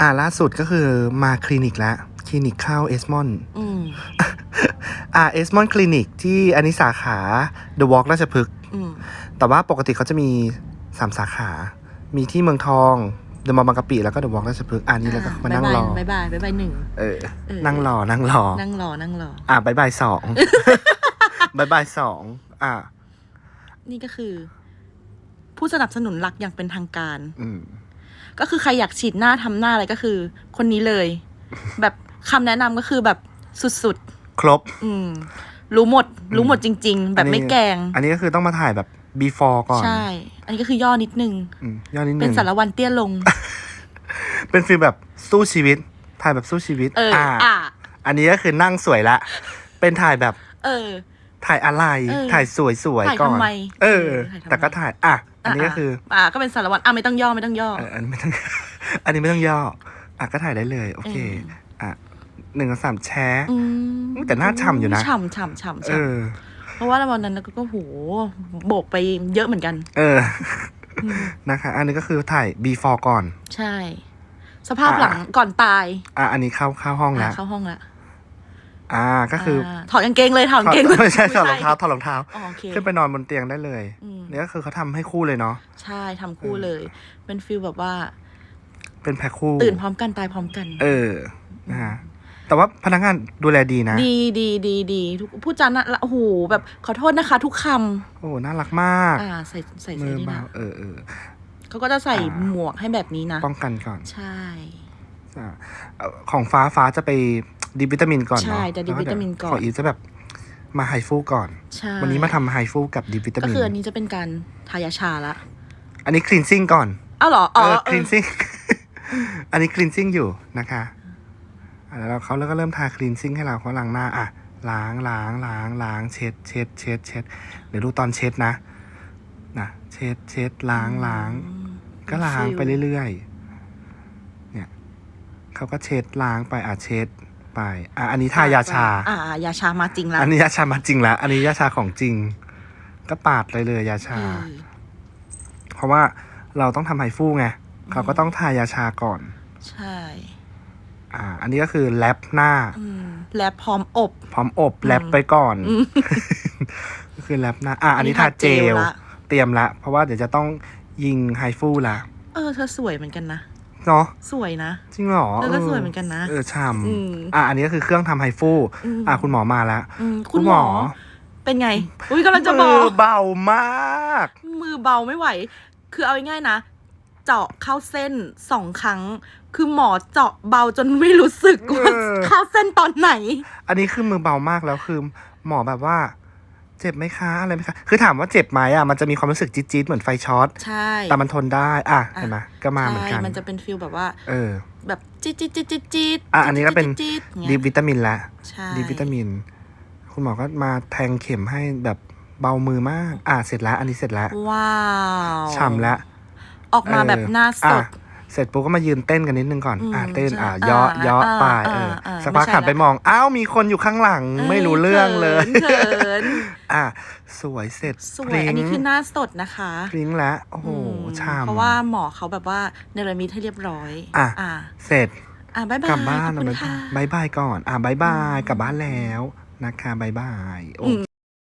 อ่าล่าสุดก็คือมาคลินิกแล้วคลินิกข้าวเอสมอนอืมอ่าเอสมอนคลินิกที่อันนี้สาขา The Walk ราชพฤกษ์อืมแต่ว่าปกติเขาจะมีสามสาขา มีที่เมืองทองเดอะมอลล์บางกะปิแล้วก็เดอะวอล์กราชพฤกษ์อันนี้แล้วก็มานั่งรอบายบายบายบายหนึ่งเออเออนั่งรอ นั่งรอ นั่งรอ นั่งรอ อะบายบายสองบายบายสองอะนี่ก็คือ ผู้สนับสนุนหลักอย่างเป็นทางการ อืม ก็คือใครอยากฉีดหน้าทำหน้าอะไรก็คือ คนนี้เลย แบบคำแนะนำก็คือแบบสุดครบๆอืม รู้หมด รู้หมดจริง ๆ แบบไม่แกล้งอันนี้ก็คือต้องมาถ่ายแบบ before ก่อน ใช่ อันนี้ก็คือย่อนิดนึงอืมย่อนิดหเป็นึ่นงสารวันเตี้ยลง เป็นฟีลแบบสู้ชีวิต ถ่ายแบบสู้ชีวิต เอออะอันนี้ก็คือนั่งสวยละ เป็นถ่ายแบบ เออ ถ่ายอะไร เออถ่ายสวยสวยถ่ายก่อน ทำไมเออ เออถ่ายทำไม แต่ก็ถ่าย อะ อันนี้ก็คืออะก็เป็นสารวันอะไม่ต้องย่อไม่ต้องย่อ เอออันนี้ไม่ต้อง อันนี้ไม่ต้องย่อ อะก็ถ่ายได้เลย โอเค เอออะหนึ่งกับสามแชร์อืมแต่หน้าฉ่ำอยู่นะ ฉ่ำฉ่ำฉ่ำเอฉ่อำเพราะว่าวันนั้นก็ก็โหโบกไปเยอะเหมือนกัน เออนะคะ อันนี้ก็คือถ่าย before ก่อน ใช่ สภาพหลังก่อนตายอะอันนี้เข้าเข้าห้องอะแล้ว เข้าห้องละ อ่าก็คืออาถอดกางเกงเลยถอดกางเกงเลยไม่ใช่ถอดรองเท้าถอดรองเท้าอ๋อโอเค ขึ้นไปนอนบนเตียงได้เลยอืมนี่ก็คือเขาทำให้คู่เลยเนาะใช่ทำคู่เลย เป็นฟิลแบบว่า เป็นแพ็คคู่ตื่นพร้อมกันตายพร้อมกัน เออนะฮะแต่ว่าพนักงานดูแลดีนะ ดีดีดีดีทุกพูดจานะโอ้โหแบบขอโทษนะคะ ทุกคโอ้น่ารักมากำอ่าใส่ใส่มืใส่อนี่เบานะเออเออ เขาก็จะใส่อ่า หมวกให้แบบนี้นะ ป้องกันก่อนใช่ อ่าเอ่อของฟ้าฟ้าจะไป ดิวิตามินก่อนเนาะใช่จะดิวิตามินก่อนแล้วเดี๋ยวขออีฟจะแบบมาไฮฟูก่อน ใช่ วันนี้มาทำไฮฟูกับดิวิตาก็มินคืออันนี้จะเป็นการทายาชาละ อันนี้คลีนซิ่งก่อนอ้าวเหรอเออ๋ออเอคลีอนซิ่งอันนี้คลีนซิ่งอยู่นะคะอะแล้วเราเขาแล้วก็เริ่มทาคลีนซิ่งให้เราเขาล้างหน้าอะล้างล้างล้างล้างเช็ดเช็ดเช็ดเช็ดเดี๋ยวดูตอนเช็ดนะนะเช็ดเช็ดล้างล้าง ก็ล้างไปเรื่อยๆเนี่ยเขาก็เช็ดล้างไปอะเช็ด ไปอะอันนี้ทายาชา อ่ายาชามาจริงละอันนี้ยาชามาจริงแล้ว อันนี้ยาชาของจริง ก็ปาดเลยเลยยาชาเออเพราะว่าเราต้องทำไฮฟูไงเขาก็ต้องทายาชาก่อน ใช่ อ่า อันนี้ก็คือแลปหน้าอืมและพร้อมอบ พร้อมอบแลปไปก่อนก็คือแลปหน้า อะอันนี้ทาเจลละเตรียมละ เพราะว่าเดี๋ยวจะต้องยิงไฮฟูละ เออ เธอสวยเหมือนกันนะ เนาะสวยนะ จริงเหรอเออก็สวยเหมือนกันนะเออช่อืมำอะอันนี้ก็คือเครื่องทำไฮฟูอืมอะคุณหมอมาแล้วอืมคุณหมอ เป็นไง อุ้ยกำลังจะบอมืกเบามาก มือเบาไม่ไหว คือเอาง่ายๆนะ เจาะเข้าเส้นสองครั้ง คือหมอเจาะเบาจนไม่รู้สึกว่าเออเข้าเส้นตอนไหน อันนี้คือมือเบามากแล้วคือ หมอแบบว่า เจ็บไหมคะอะไรไหมคะ คือถามว่าเจ็บไหมอะมันจะมีความรู้สึกจี๊ดๆเหมือนไฟช็อตใช่แต่มันทนได้ อะเห็นไหมก็มาเหมือนกันใช่มันจะเป็นฟิลแบบว่า เออ แบบจี๊ดจี๊ดจี๊ดจี๊ดจี๊ดอะอันนี้ก็เป็นจี๊ดจี๊ดดีจี๊ดวิตามินละใช่ดีวิตามิน คุณหมอก็มาแทงเข็มให้แบบเบามือมาก อะเสร็จแล้ว อันนี้เสร็จแล้ว ว้าวฉ่ำแล้วออกมาแบบหน้าสอะด เสร็จปุ๊บก็มายืนเต้นกันนิดนึงก่อน อืมอะเต้นใช่อะอ่าเยาะเยาะอ่าไปอ่าเอออ่าสักพักไม่ใช่หันไปละ มอง อ้าว มีคนอยู่ข้างหลัง ไม่รู้เรื่องเลยเขินอะสวยเสร็จสวย อันนี้คือหน้าสดนะคะพริ้งแล้ว โอ้โหอืมชามเพราะว่าหมอเขาแบบว่าเนรมิตให้เรียบร้อย อะ อะเสร็จ อะบายบายกลับบ้านขอบคุณนะค่ะ บายบายก่อน อะบายบาย กลับบ้านแล้ว นะคะบายบายโอ้อืม